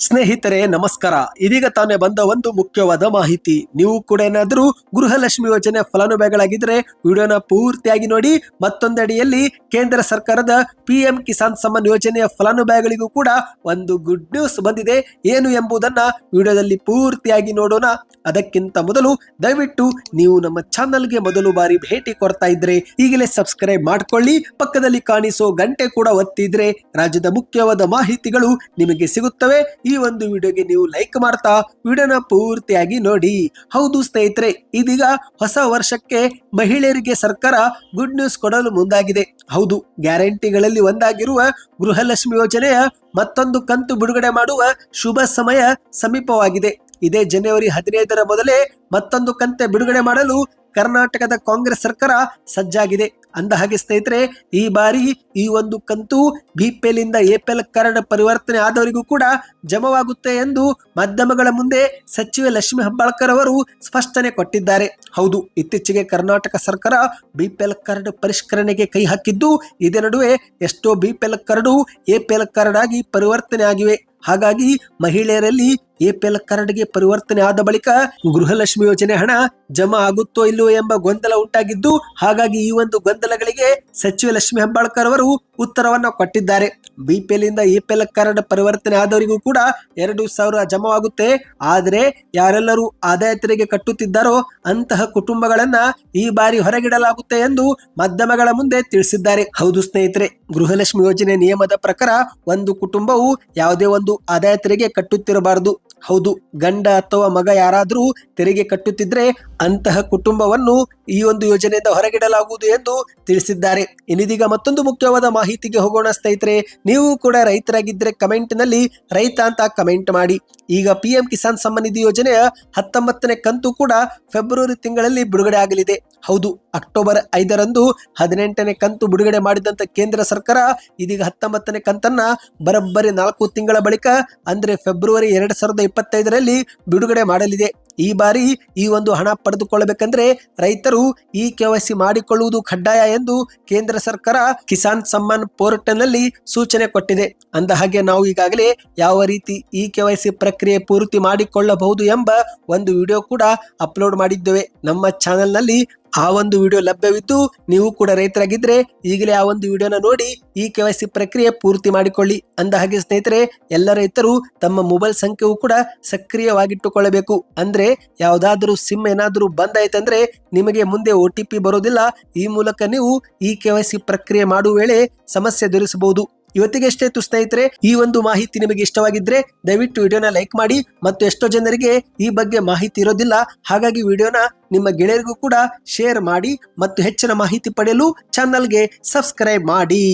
ಸ್ನೇಹಿತರೆ, ನಮಸ್ಕಾರ. ಇದೀಗ ತಾನೇ ಬಂದ ಒಂದು ಮುಖ್ಯವಾದ ಮಾಹಿತಿ. ನೀವು ಕೂಡ ಏನಾದರೂ ಗೃಹಲಕ್ಷ್ಮಿ ಯೋಜನೆ ಫಲಾನುಭವಿಗಳಾಗಿದ್ರೆ ವಿಡಿಯೋನ ಪೂರ್ತಿಯಾಗಿ ನೋಡಿ. ಮತ್ತೊಂದಡಿಯಲ್ಲಿ ಕೇಂದ್ರ ಸರ್ಕಾರದ ಪಿ ಎಂ ಕಿಸಾನ್ ಸಮ್ಮಾನ್ ಯೋಜನೆಯ ಫಲಾನುಭವಿಗಳಿಗೂ ಕೂಡ ಒಂದು ಗುಡ್ ನ್ಯೂಸ್ ಬಂದಿದೆ. ಏನು ಎಂಬುದನ್ನ ವಿಡಿಯೋದಲ್ಲಿ ಪೂರ್ತಿಯಾಗಿ ನೋಡೋಣ. ಅದಕ್ಕಿಂತ ಮೊದಲು ದಯವಿಟ್ಟು ನೀವು ನಮ್ಮ ಚಾನಲ್ಗೆ ಮೊದಲು ಬಾರಿ ಭೇಟಿ ಕೊಡ್ತಾ ಇದ್ರೆ ಈಗಲೇ ಸಬ್ಸ್ಕ್ರೈಬ್ ಮಾಡ್ಕೊಳ್ಳಿ. ಪಕ್ಕದಲ್ಲಿ ಕಾಣಿಸೋ ಗಂಟೆ ಕೂಡ ಒತ್ತಿದ್ರೆ ರಾಜ್ಯದ ಮುಖ್ಯವಾದ ಮಾಹಿತಿಗಳು ನಿಮಗೆ ಸಿಗುತ್ತವೆ. ಈ ಒಂದು ವಿಡಿಯೋಗೆ ನೀವು ಲೈಕ್ ಮಾಡ್ತಾ ವಿಡಿಯೋನ ಪೂರ್ತಿಯಾಗಿ ನೋಡಿ. ಹೌದು ಸ್ನೇಹಿತರೆ, ಇದೀಗ ಹೊಸ ವರ್ಷಕ್ಕೆ ಮಹಿಳೆಯರಿಗೆ ಸರ್ಕಾರ ಗುಡ್ ನ್ಯೂಸ್ ಕೊಡಲು ಮುಂದಾಗಿದೆ. ಹೌದು, ಗ್ಯಾರಂಟಿಗಳಲ್ಲಿ ಒಂದಾಗಿರುವ ಗೃಹಲಕ್ಷ್ಮಿ ಯೋಜನೆಯ ಮತ್ತೊಂದು ಕಂತು ಬಿಡುಗಡೆ ಮಾಡುವ ಶುಭ ಸಮಯ ಸಮೀಪವಾಗಿದೆ. ಇದೇ ಜನವರಿ ಹದಿನೈದರ ಮೊದಲೇ ಮತ್ತೊಂದು ಕಂತೆ ಬಿಡುಗಡೆ ಮಾಡಲು ಕರ್ನಾಟಕದ ಕಾಂಗ್ರೆಸ್ ಸರ್ಕಾರ ಸಜ್ಜಾಗಿದೆ. ಅಂದ ಹಾಗೆ ಸ್ನೇಹಿತರೆ, ಈ ಬಾರಿ ಈ ಒಂದು ಕಂತು ಬಿಪಿಎಲ್ ಇಂದ ಎಪಿಎಲ್ ಕಾರ್ಡ್ ಪರಿವರ್ತನೆ ಆದವರಿಗೂ ಕೂಡ ಜಮವಾಗುತ್ತೆ ಎಂದು ಮಾಧ್ಯಮಗಳ ಮುಂದೆ ಸಚಿವೆ ಲಕ್ಷ್ಮಿ ಹೆಬ್ಬಾಳ್ಕರ್ ಅವರು ಸ್ಪಷ್ಟನೆ ಕೊಟ್ಟಿದ್ದಾರೆ. ಹೌದು, ಇತ್ತೀಚೆಗೆ ಕರ್ನಾಟಕ ಸರ್ಕಾರ ಬಿಪಿಎಲ್ ಕಾರ್ಡ್ ಪರಿಷ್ಕರಣೆಗೆ ಕೈ ಹಾಕಿದ್ದು, ಇದೇ ನಡುವೆ ಎಷ್ಟೋ ಬಿಪಿಎಲ್ ಕಾರ್ಡು ಎಪಿಎಲ್ ಕಾರ್ಡ್ ಆಗಿ ಪರಿವರ್ತನೆ ಆಗಿವೆ. ಹಾಗಾಗಿ ಮಹಿಳೆಯರಲ್ಲಿ ಎಪಿಎಲ್ ಕಾರ್ಡ್ಗೆ ಪರಿವರ್ತನೆ ಆದ ಬಳಿಕ ಗೃಹಲಕ್ಷ್ಮಿ ಯೋಜನೆ ಹಣ ಜಮಾ ಆಗುತ್ತೋ ಇಲ್ಲೋ ಎಂಬ ಗೊಂದಲ ಉಂಟಾಗಿದ್ದು, ಹಾಗಾಗಿ ಈ ಒಂದು ಗೊಂದಲಗಳಿಗೆ ಸಚಿವ ಲಕ್ಷ್ಮಿ ಹೆಬ್ಬಾಳ್ಕರ್ ಅವರು ಉತ್ತರವನ್ನ ಕೊಟ್ಟಿದ್ದಾರೆ. ಬಿಪಿಎಲ್ ಇಂದ ಎಪಿಎಲ್ ಕಾರ್ಡ್ ಪರಿವರ್ತನೆ ಆದವರಿಗೂ ಕೂಡ ಎರಡು ಸಾವಿರ ಜಮಾವಾಗುತ್ತೆ. ಆದರೆ ಯಾರೆಲ್ಲರೂ ಆದಾಯ ತೆರಿಗೆ ಕಟ್ಟುತ್ತಿದ್ದಾರೋ ಅಂತಹ ಕುಟುಂಬಗಳನ್ನ ಈ ಬಾರಿ ಹೊರಗಿಡಲಾಗುತ್ತೆ ಎಂದು ಮಾಧ್ಯಮಗಳ ಮುಂದೆ ತಿಳಿಸಿದ್ದಾರೆ. ಹೌದು ಸ್ನೇಹಿತರೆ, ಗೃಹಲಕ್ಷ್ಮಿ ಯೋಜನೆ ನಿಯಮದ ಪ್ರಕಾರ ಒಂದು ಕುಟುಂಬವು ಯಾವುದೇ ಒಂದು ಆದಾಯ ತೆರಿಗೆ ಕಟ್ಟುತ್ತಿರಬಾರದು. ಹೌದು, ಗಂಡ ಅಥವಾ ಮಗ ಯಾರಾದರೂ ತೆರಿಗೆ ಕಟ್ಟುತ್ತಿದ್ರೆ ಅಂತಹ ಕುಟುಂಬವನ್ನು ಈ ಒಂದು ಯೋಜನೆಯಿಂದ ಹೊರಗಿಡಲಾಗುವುದು ಎಂದು ತಿಳಿಸಿದ್ದಾರೆ. ಇನ್ನಿದೀಗ ಮತ್ತೊಂದು ಮುಖ್ಯವಾದ ಮಾಹಿತಿಗೆ ಹೋಗೋಣ ಸ್ನೇಹಿತರೆ, ನೀವು ಕೂಡ ರೈತರಾಗಿದ್ದರೆ ಕಮೆಂಟ್ನಲ್ಲಿ ರೈತ ಅಂತ ಕಮೆಂಟ್ ಮಾಡಿ. ಈಗ ಪಿ ಎಂ ಕಿಸಾನ್ ಸಮ್ಮಾನ್ ನಿಧಿ ಯೋಜನೆಯ ಹತ್ತೊಂಬತ್ತನೇ ಕಂತು ಕೂಡ ಫೆಬ್ರವರಿ ತಿಂಗಳಲ್ಲಿ ಬಿಡುಗಡೆ ಆಗಲಿದೆ. ಹೌದು, ಅಕ್ಟೋಬರ್ ಐದರಂದು ಹದಿನೆಂಟನೇ ಕಂತು ಬಿಡುಗಡೆ ಮಾಡಿದಂತ ಕೇಂದ್ರ ಸರ್ಕಾರ ಇದೀಗ ಹತ್ತೊಂಬತ್ತನೇ ಕಂತನ್ನ ಬರಬ್ಬರಿ ನಾಲ್ಕು ತಿಂಗಳ ಬಳಿಕ, ಅಂದ್ರೆ ಫೆಬ್ರವರಿ ಎರಡ್ ಸಾವಿರದ ಇಪ್ಪತ್ತೈದರಲ್ಲಿ ಬಿಡುಗಡೆ ಮಾಡಲಿದೆ. ಈ ಬಾರಿ ಈ ಒಂದು ಹಣ ಪಡೆದುಕೊಳ್ಳಬೇಕೆಂದರೆ ರೈತರು ಈ ಕೆವೈಸಿ ಮಾಡಿಕೊಳ್ಳುವುದು ಕಡ್ಡಾಯ ಎಂದು ಕೇಂದ್ರ ಸರ್ಕಾರ ಕಿಸಾನ್ ಸಮ್ಮಾನ್ ಪೋರ್ಟಲ್ನಲ್ಲಿ ಸೂಚನೆ ಕೊಟ್ಟಿದೆ. ಅಂದ ಹಾಗೆ ನಾವು ಈಗಾಗಲೇ ಯಾವ ರೀತಿ ಈ ಕೆವೈಸಿ ಪ್ರಕ್ರಿಯೆ ಪೂರ್ತಿ ಮಾಡಿಕೊಳ್ಳಬಹುದು ಎಂಬ ಒಂದು ವಿಡಿಯೋ ಕೂಡ ಅಪ್ಲೋಡ್ ಮಾಡಿದ್ದೇವೆ. ನಮ್ಮ ಚಾನೆಲ್ನಲ್ಲಿ ಆ ಒಂದು ವಿಡಿಯೋ ಲಭ್ಯವಿದ್ದು ನೀವು ಕೂಡ ರೈತರಾಗಿದ್ರೆ ಈಗಲೇ ಆ ಒಂದು ವಿಡಿಯೋನ ನೋಡಿ ಈ ಕೆ ಪ್ರಕ್ರಿಯೆ ಪೂರ್ತಿ ಮಾಡಿಕೊಳ್ಳಿ. ಅಂದ ಹಾಗೆ ಸ್ನೇಹಿತರೆ, ಎಲ್ಲ ರೈತರು ತಮ್ಮ ಮೊಬೈಲ್ ಸಂಖ್ಯೆಯು ಕೂಡ ಸಕ್ರಿಯವಾಗಿಟ್ಟುಕೊಳ್ಳಬೇಕು. ಅಂದ್ರೆ ಯಾವ್ದಾದ್ರೂ ಸಿಮ್ ಏನಾದ್ರೂ ಬಂದಾಯ್ತಂದ್ರೆ ನಿಮಗೆ ಮುಂದೆ ಒ ಟಿ ಪಿ ಬರೋದಿಲ್ಲ. ಈ ಮೂಲಕ ನೀವು ಈ ಕೆ ಪ್ರಕ್ರಿಯೆ ಮಾಡುವ ವೇಳೆ ಸಮಸ್ಯೆ ಎದುರಿಸಬಹುದು. ಇವತ್ತಿಗೆ ಎಷ್ಟೇ ತು ಸ್ನೇಹಿತರೆ ಈ ಒಂದು ಮಾಹಿತಿ ನಿಮಗೆ ಇಷ್ಟವಾಗಿದ್ರೆ ದಯವಿಟ್ಟು ವಿಡಿಯೋನ ಲೈಕ್ ಮಾಡಿ ಮತ್ತು ಎಷ್ಟೋ ಜನರಿಗೆ ಈ ಬಗ್ಗೆ ಮಾಹಿತಿ ಇರೋದಿಲ್ಲ. ಹಾಗಾಗಿ ವಿಡಿಯೋನ ನಿಮ್ಮ ಗೆಳೆಯರಿಗೂ ಕೂಡ ಶೇರ್ ಮಾಡಿ ಮತ್ತು ಹೆಚ್ಚಿನ ಮಾಹಿತಿ ಪಡೆಯಲು ಚಾನಲ್ಗೆ ಸಬ್ಸ್ಕ್ರೈಬ್ ಮಾಡಿ.